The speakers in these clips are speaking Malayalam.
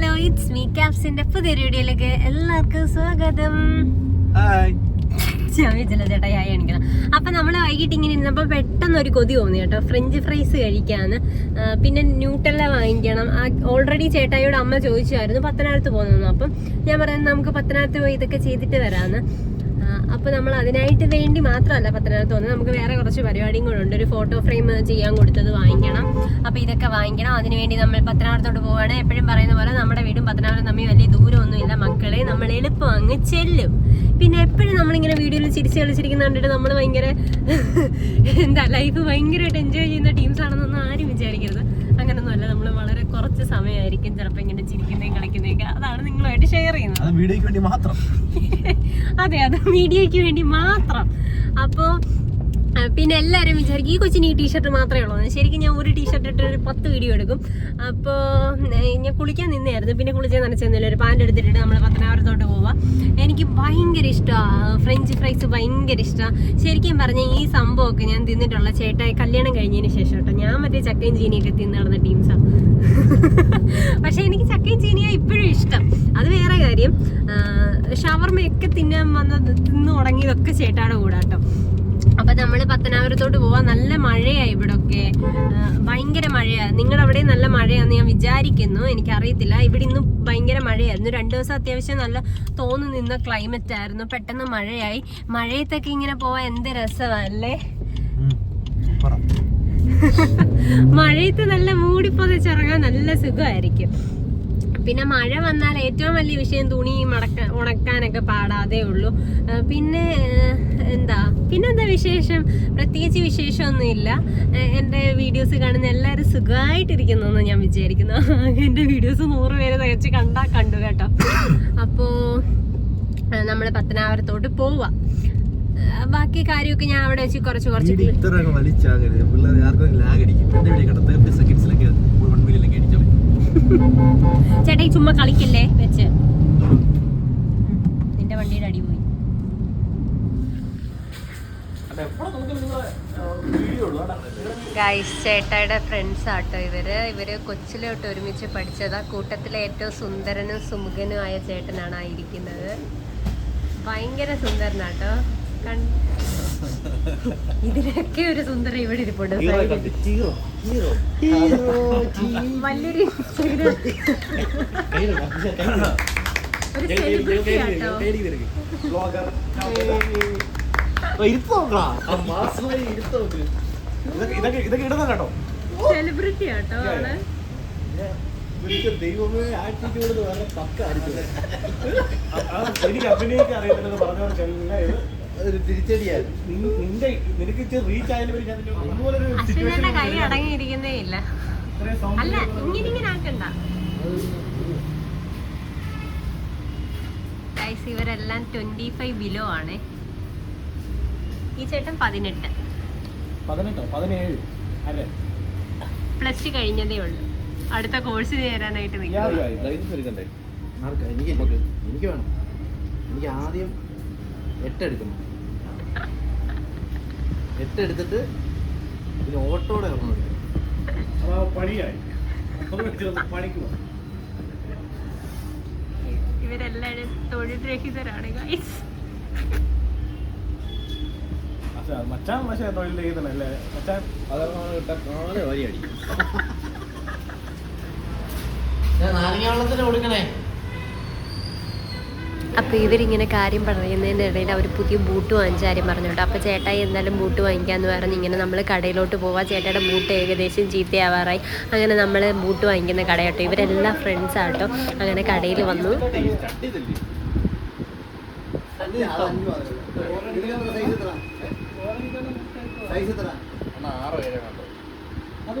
ഹലോ ഇറ്റ്സ് മീ ക്യാപ്സിന്റെ പുതിയ വീഡിയോയിലേക്ക് എല്ലാവർക്കും സ്വാഗതം. ചോദിച്ചില്ല ചേട്ടാ ഞാൻ കാണിക്കണം അപ്പൊ നമ്മൾ വൈകിട്ട് ഇങ്ങനെ ഇരുന്നപ്പോൾ പെട്ടെന്ന് ഒരു കൊതി തോന്നി കേട്ടോ. ഫ്രഞ്ച് ഫ്രൈസ് കഴിക്കാന്ന്. പിന്നെ ന്യൂട്ടല്ല വാങ്ങിക്കണം. ഓൾറെഡി ചേട്ടായിയോട് അമ്മ ചോദിച്ചായിരുന്നു. പത്തനാപുരത്ത് പോകുന്നു അപ്പം ഞാൻ പറയുന്നത് നമുക്ക് പത്തനാപുരത്ത് പോയി ഇതൊക്കെ ചെയ്തിട്ട് വരാമെന്ന് ആ, അപ്പൊ നമ്മൾ അതിനായിട്ട് വേണ്ടി മാത്രമല്ല പത്തനാപുരത്ത് വന്നത്. നമുക്ക് വേറെ കുറച്ച് പരിപാടിയും കൂടെ ഉണ്ട്. ഒരു ഫോട്ടോ ഫ്രെയിം ചെയ്യാൻ കൊടുത്തത് വാങ്ങിക്കണം. അപ്പോൾ ഇതൊക്കെ വാങ്ങിക്കണം. അതിനുവേണ്ടി നമ്മൾ പത്തനാപുരത്തോട്ട് പോവാണ് എപ്പോഴും പറയുന്ന പോലെ നമ്മുടെ വീടും പത്തനാപുരം തമ്മിൽ വലിയ ദൂരമൊന്നുമില്ല. മക്കളെ നമ്മൾ എളുപ്പം അങ്ങ് ചെല്ലും. പിന്നെ എപ്പോഴും നമ്മളിങ്ങനെ വീഡിയോയിൽ ചിരിച്ച് കളിച്ചിരിക്കുന്ന കണ്ടിട്ട് നമ്മൾ ഭയങ്കര എന്താ ലൈഫ് ഭയങ്കരമായിട്ട് എൻജോയ് ചെയ്യുന്ന ടീംസ് ആണെന്നൊന്നും ആരും വിചാരിക്കരുത്. അങ്ങനൊന്നുമല്ല നമ്മൾ വളരെ കുറച്ച് സമയമായിരിക്കും ചിലപ്പോൾ ഇങ്ങനെ ചിരിക്കുന്നതും കളിക്കുന്നതൊക്കെ അതാണ് നിങ്ങളുമായിട്ട് ഷെയർ ചെയ്യുന്നത്. വീഡിയോയ്ക്ക് വേണ്ടി മാത്രം. അതെ അത് വീഡിയോയ്ക്ക് വേണ്ടി മാത്രം. അപ്പോൾ പിന്നെ എല്ലാവരും വിചാരിക്കും ഈ കൊച്ചിന് ഈ ടീഷർട്ട് മാത്രമേ ഉള്ളൂ. ശരിക്കും ഞാൻ ഒരു ടീഷർട്ട് ഇട്ട് ഒരു പത്ത് വീഡിയോ എടുക്കും. അപ്പോൾ ഞാൻ കുളിക്കാൻ നിന്നായിരുന്നു പിന്നെ കുളിച്ചാൽ നനച്ചെന്നില്ല ഒരു പാന്റ് എടുത്തിട്ട് നമ്മൾ പത്തനാപുരത്തോട്ട് പോവാം. എനിക്ക് ഭയങ്കര ഇഷ്ടമാണ് ഫ്രഞ്ച് ഫ്രൈസ് ഭയങ്കര ഇഷ്ടമാണ് ശരിക്കും പറഞ്ഞാൽ ഈ സംഭവമൊക്കെ ഞാൻ തിന്നിട്ടുള്ള ചേട്ടായി കല്യാണം കഴിഞ്ഞതിന് ശേഷം കേട്ടോ. ഞാൻ മറ്റേ ചക്കയും ചീനിയൊക്കെ തിന്ന് നടന്ന ടീംസാണ് പക്ഷെ എനിക്ക് ചക്കയും ചീനിയാണ് ഇപ്പോഴും ഇഷ്ടം. അത് വേറെ കാര്യം. ഷവർമയൊക്കെ തിന്നാൻ വന്ന തിന്ന് തുടങ്ങിയതൊക്കെ ചേട്ടാടെ കൂടാട്ടോ. കേട്ടോ അപ്പൊ നമ്മൾ പത്തനാപുരത്തോട്ട് പോവാൻ നല്ല മഴയാ ഇവിടെ ഒക്കെ ഭയങ്കര മഴയാ. നിങ്ങളുടെ അവിടെ നല്ല മഴയാന്ന് ഞാൻ വിചാരിക്കുന്നു. എനിക്കറിയത്തില്ല. ഇവിടെ ഇന്ന് ഭയങ്കര മഴയായിരുന്നു. രണ്ട് ദിവസം അത്യാവശ്യം നല്ല തോന്നു നിന്ന ക്ലൈമറ്റ് ആയിരുന്നു. പെട്ടെന്ന് മഴയായി. മഴയത്തൊക്കെ ഇങ്ങനെ പോവാൻ എന്ത് രസമല്ലേ? മഴയത്ത് നല്ല മൂടി പൊതച്ചിറങ്ങാൻ നല്ല സുഖമായിരിക്കും. പിന്നെ മഴ വന്നാൽ ഏറ്റവും വലിയ വിഷയം തുണി മടക്ക ഉണക്കാനൊക്കെ പാടാതെ ഉള്ളൂ. പിന്നെ എന്താ പിന്നെന്താ വിശേഷം? പ്രത്യേകിച്ച് വിശേഷമൊന്നുമില്ല. എന്റെ വീഡിയോസ് കാണുന്ന എല്ലാവരും സുഖമായിട്ടിരിക്കുന്നു എന്ന് ഞാൻ വിചാരിക്കുന്നു. എന്റെ വീഡിയോസ് നൂറ് പേര് തികച്ച് കണ്ടാൽ കണ്ടു കേട്ടോ. അപ്പോൾ നമ്മൾ പത്തനാപുരത്തോട്ട് പോവാം. ബാക്കി കാര്യമൊക്കെ ഞാൻ അവിടെ വെച്ച് കുറച്ച് കുറച്ച് ചേട്ടാ ഈ ചുമ്മാ കളിക്കല്ലേ? വെച്ച്. നിന്റെ വണ്ടിയുടെ അടി പോയി. ഗൈസ് ചേട്ടായുടെ ഫ്രണ്ട്സ് ആട്ടോ ഇവർ. ഇവർ കൊച്ചിലോട്ട് ഒരുമിച്ച് പഠിച്ചതാ. കൂട്ടത്തിലെ ഏറ്റവും സുന്ദരനും സുമുഖനുമായ ചേട്ടനാണ് ആ ഇരിക്കുന്നത്. ഭയങ്കര സുന്ദരനാട്ടോ. ഇതിനൊക്കെ ഒരു സുന്ദര ഇവിടെ ഇരിപ്പുണ്ട്. വലിയൊരു ഒരു സെലിബ്രിറ്റി ആട്ടോ. ആട്ടോ ആൾ ദൈവമേ ആറ്റിറ്റ്യൂഡ് പക്ക എനിക്ക് അഭിനയിക്കാൻ അറിയത്തില്ലെന്ന് പറഞ്ഞവർക്കെല്ലാം ഇത് ഒരു തിരിച്ചടിയായിരുന്നു. നിന്റെ നിനക്ക് റീച്ച് ആയാലും ഞാൻ ഇതുപോലെ ഒരു അശ്വിനെ കൈ അടങ്ങിയിരിക്കുന്നേ ഇല്ല. അല്ല ഇങ്ങനെ ഇങ്ങനെ ആക്കണ്ട. ഗൈസ് ഇവരെല്ലാം ട്വന്റി ഫൈവ് ബിലോ ആണ്. ഈ ചേട്ടൻ പതിനെട്ട്. പതിനെട്ടോ? പതിനേഴ്. അല്ലേ? പ്ലസ് ടു കഴിഞ്ഞതേ ഉള്ളൂ. അടുത്ത കോഴ്സ് ചേരാനായിട്ട്? എനിക്ക് എനിക്ക് വേണം. എനിക്ക് ആദ്യം എട്ട് എടുക്കണം എട്ട് എടുത്തിട്ട് പിന്നെ ഓട്ടോടെ എടുക്കണം പണിയായി. പണിക്ക് പോകാം ഇവരെല്ലാവരും തൊഴിൽ രഹിതരാണ് ഗൈസ് മച്ചാൻ പക്ഷേ തൊഴിൽ രഹിതനല്ലേ മച്ചാൻ നാരങ്ങ വെള്ളത്തിന് കൊടുക്കണേ. അപ്പോൾ ഇവരിങ്ങനെ കാര്യം പറയുന്നതിന്റെ ഇടയിൽ അവർ പുതിയ ബൂട്ട് വാങ്ങിച്ച കാര്യം പറഞ്ഞു അപ്പൊ അപ്പോൾ ചേട്ടായി എന്തായാലും ബൂട്ട് വാങ്ങിക്കാമെന്ന് പറഞ്ഞ് ഇങ്ങനെ നമ്മൾ കടയിലോട്ട് പോവാ. ചേട്ടയുടെ ബൂട്ട് ഏകദേശം ചീത്തയാവാറായി. അങ്ങനെ നമ്മൾ ബൂട്ട് വാങ്ങിക്കുന്ന കടയാട്ടോ. ഇവരെല്ലാം ഫ്രണ്ട്സ് ആട്ടോ. അങ്ങനെ കടയിൽ വന്നു. ആറ് ഏഴോ കണ്ടോ. അത്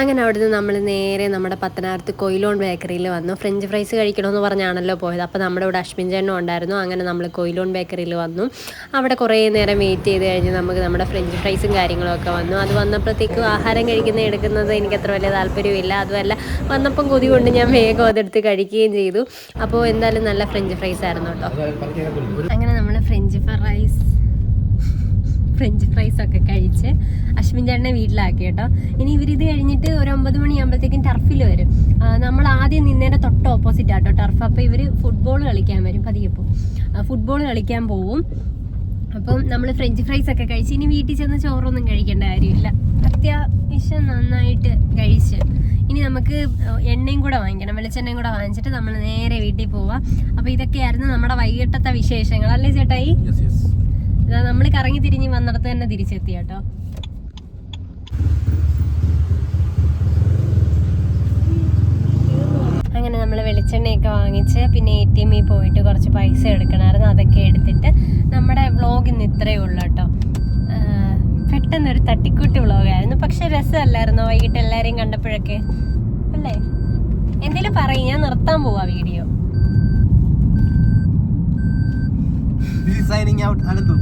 അങ്ങനെ അവിടുന്ന് നമ്മൾ നേരെ നമ്മുടെ പത്തനാപുരത്ത് കൊയിലോൺ ബേക്കറിയിൽ വന്നു. ഫ്രഞ്ച് ഫ്രൈസ് കഴിക്കണമെന്ന് പറഞ്ഞാണല്ലോ പോയത്. അപ്പോൾ നമ്മുടെ ഇവിടെ അശ്വിൻ ചേട്ടനും ഉണ്ടായിരുന്നു. അങ്ങനെ നമ്മൾ കൊയിലോൺ ബേക്കറിയിൽ വന്നു. അവിടെ കുറേ നേരം വെയിറ്റ് ചെയ്ത് കഴിഞ്ഞ് നമുക്ക് നമ്മുടെ ഫ്രഞ്ച് ഫ്രൈസും കാര്യങ്ങളൊക്കെ വന്നു. അത് വന്നപ്പോഴത്തേക്കും ആഹാരം കഴിക്കുന്ന എടുക്കുന്നത് എനിക്ക് അത്ര വലിയ താല്പര്യമില്ല. അതുമല്ല വന്നപ്പം കൊതി കൊണ്ട് ഞാൻ വേഗം അതെടുത്ത് കഴിക്കുകയും ചെയ്തു. അപ്പോൾ എന്തായാലും നല്ല ഫ്രഞ്ച് ഫ്രൈസ് ആയിരുന്നു കേട്ടോ. അങ്ങനെ നമ്മൾ ഫ്രഞ്ച് ഫ്രൈസ് ഫ്രഞ്ച് ഫ്രൈസ് ഒക്കെ കഴിച്ച് അശ്വിൻ ചേട്ടനെ വീട്ടിലാക്കി കേട്ടോ. ഇനി ഇവരിത് കഴിഞ്ഞിട്ട് ഒരു ഒമ്പത് മണിയാകുമ്പോഴത്തേക്കും ടർഫിൽ വരും. നമ്മൾ ആദ്യം നിന്നേരെ തൊട്ട് ഓപ്പോസിറ്റ് ആട്ടോ ടർഫ് അപ്പോൾ ഇവർ ഫുട്ബോൾ കളിക്കാൻ വരും പതിയെ പോകും ഫുട്ബോൾ കളിക്കാൻ പോവും. അപ്പം നമ്മൾ ഫ്രഞ്ച് ഫ്രൈസ് ഒക്കെ കഴിച്ച് ഇനി വീട്ടിൽ ചെന്ന് ചോറൊന്നും കഴിക്കേണ്ട കാര്യമില്ല. അത്യാവശ്യം നന്നായിട്ട് കഴിച്ച്. ഇനി നമുക്ക് എണ്ണയും കൂടെ വാങ്ങിക്കണം. വെളിച്ചെണ്ണയും കൂടെ വാങ്ങിച്ചിട്ട് നമ്മൾ നേരെ വീട്ടിൽ പോവാം. അപ്പോൾ ഇതൊക്കെയായിരുന്നു നമ്മുടെ വൈകിട്ടത്തെ വിശേഷങ്ങൾ. അല്ലേ ചേട്ടായി? നമ്മൾ കറങ്ങി തിരിഞ്ഞ് വന്നിടത്ത് തന്നെ തിരിച്ചെത്തി കേട്ടോ. അങ്ങനെ നമ്മൾ വെളിച്ചെണ്ണയൊക്കെ വാങ്ങിച്ച് പിന്നെ എ ടി എമ്മിൽ പോയിട്ട് കുറച്ച് പൈസ എടുക്കണമായിരുന്നു. അതൊക്കെ എടുത്തിട്ട് നമ്മുടെ വ്ളോഗ് ഇന്ന് ഇത്രയേ ഉള്ളൂ കേട്ടോ. പെട്ടെന്നൊരു തട്ടിക്കൂട്ട് വ്ളോഗായിരുന്നു പക്ഷെ രസമല്ലായിരുന്നോ വൈകിട്ട് എല്ലാവരെയും കണ്ടപ്പോഴൊക്കെ? അല്ലേ? എന്തേലും പറയും ഞാൻ നിർത്താൻ പോവാ വീഡിയോ. Signing out Ananthu